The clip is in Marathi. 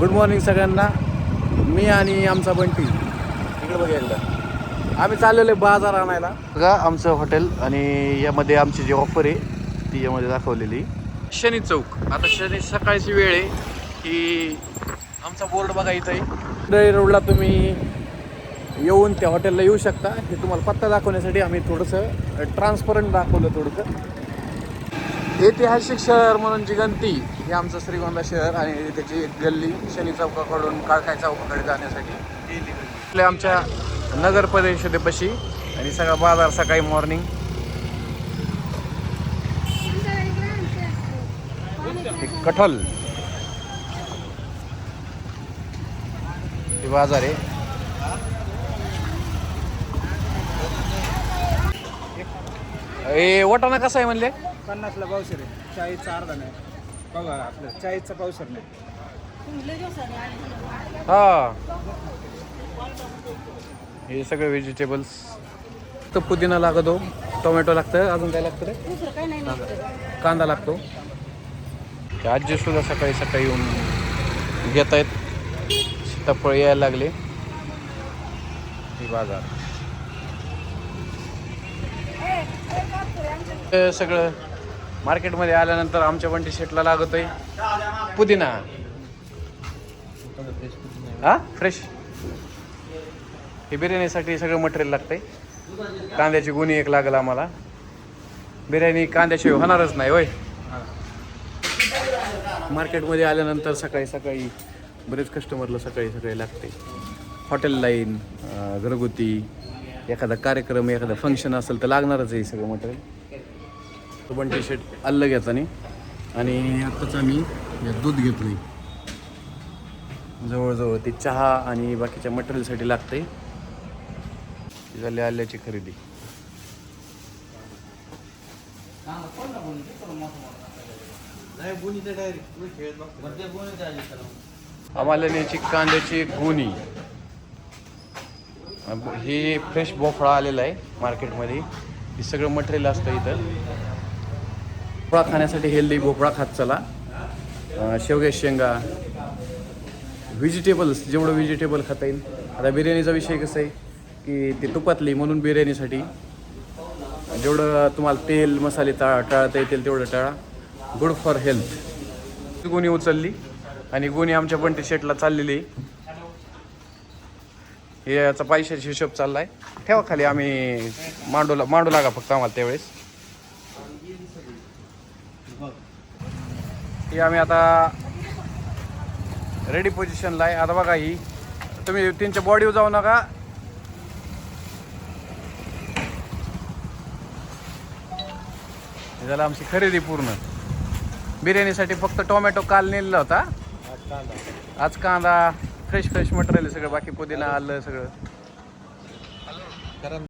गुड मॉर्निंग सगळ्यांना. मी आणि आमचा बंटी. इकडे बघायला आम्ही चाललेलो आहे बाजार आणायला. बघा आमचं हॉटेल आणि यामध्ये आमची जी ऑफर आहे ती यामध्ये दाखवलेली. शनी चौक. आता शनी सकाळची वेळ आहे की आमचा बोर्ड बघा इथं आहे रोडला तुम्ही येऊन त्या हॉटेलला येऊ शकता. हे तुम्हाला पत्ता दाखवण्यासाठी आम्ही थोडंसं ट्रान्सपरंट दाखवलं थोडंसं. ऐतिहासिक शहर म्हणून जिगंती हे आमचं श्रीगोंदा शहर आणि त्याची एक गल्ली शनी चौकाकडून काळकाय चौकाकडे जाण्यासाठी. आपल्या आमच्या नगर परिषदेपाशी आणि सगळा बाजार सकाळी मॉर्निंग कठल. हे बाजार आहे. ए वटाणा कसा आहे म्हणले? पन्नासला पावसर आहे चाळीसचा अर्धा नाही. बघा आपलं चाळीसचा पावसर नाही हा. हे सगळे व्हेजिटेबल्स तर पुदिना लागतो टोमॅटो लागतं अजून काय लागतं रे कांदा लागतो. ते आजी सुद्धा सकाळी सकाळी येऊन घेत आहेत सीताफळ यायला लागले. ही बाजार. हे सगळं मार्केटमध्ये आल्यानंतर आमच्या बंटी शेटला लागत आहे पुदिना. हा? फ्रेश हे बिर्याणीसाठी सगळं मटेरियल लागतंय. कांद्याची गुणी एक लागल आम्हाला. बिर्याणी कांद्याशिवाय होणारच नाही होय. मार्केटमध्ये आल्यानंतर सकाळी सकाळी बरेच कस्टमरला सकाळी सकाळी लागते हॉटेल लाईन घरगुती एखादा कार्यक्रम एखादा फंक्शन असेल तर लागणारच आहे सगळं मटेरियल पण टी शर्ट अल्ल घेताना. आणि आत्ताच आम्ही दूध घेतलं जवळजवळ ते चहा आणि बाकीच्या मटेरियलसाठी लागते झाली आल्याची खरेदी. आम्हाला न्यायची कांद्याची गुणी. हे फ्रेश बोफळा आलेला आहे मार्केटमध्ये हे सगळं मटेरियल असतं इथं. भोपळा खाण्यासाठी हेल्दी भोपळा खात चला. शेवग्या शेंगा व्हेजिटेबल्स जेवढं व्हेजिटेबल खाता येईल. आता बिर्याणीचा विषय कसा आहे की ती तुपातली म्हणून बिर्याणीसाठी. जेवढं तुम्हाला तेल मसाले टा टाळता येतील तेवढं टाळा. गुड फॉर हेल्थ गुणी उचलली आणि गुणी आमच्या बंटी शेटला चाललेली हे याचा पैशाचा हिशोब चाललाय. ठेवा खाली आम्ही मांडूला मांडू लागा फक्त आम्हाला त्यावेळेस. ही आम्ही आता रेडी पोझिशनला आहे. आता बघा ही. तुम्ही त्यांच्या बॉडीवर जाऊ नका. झालं आमची खरेदी पूर्ण. बिर्याणीसाठी फक्त टोमॅटो काल नेलेला होता. आज कांदा फ्रेश फ्रेश मटेरियल सगळं. बाकी पुदिना आलं सगळं.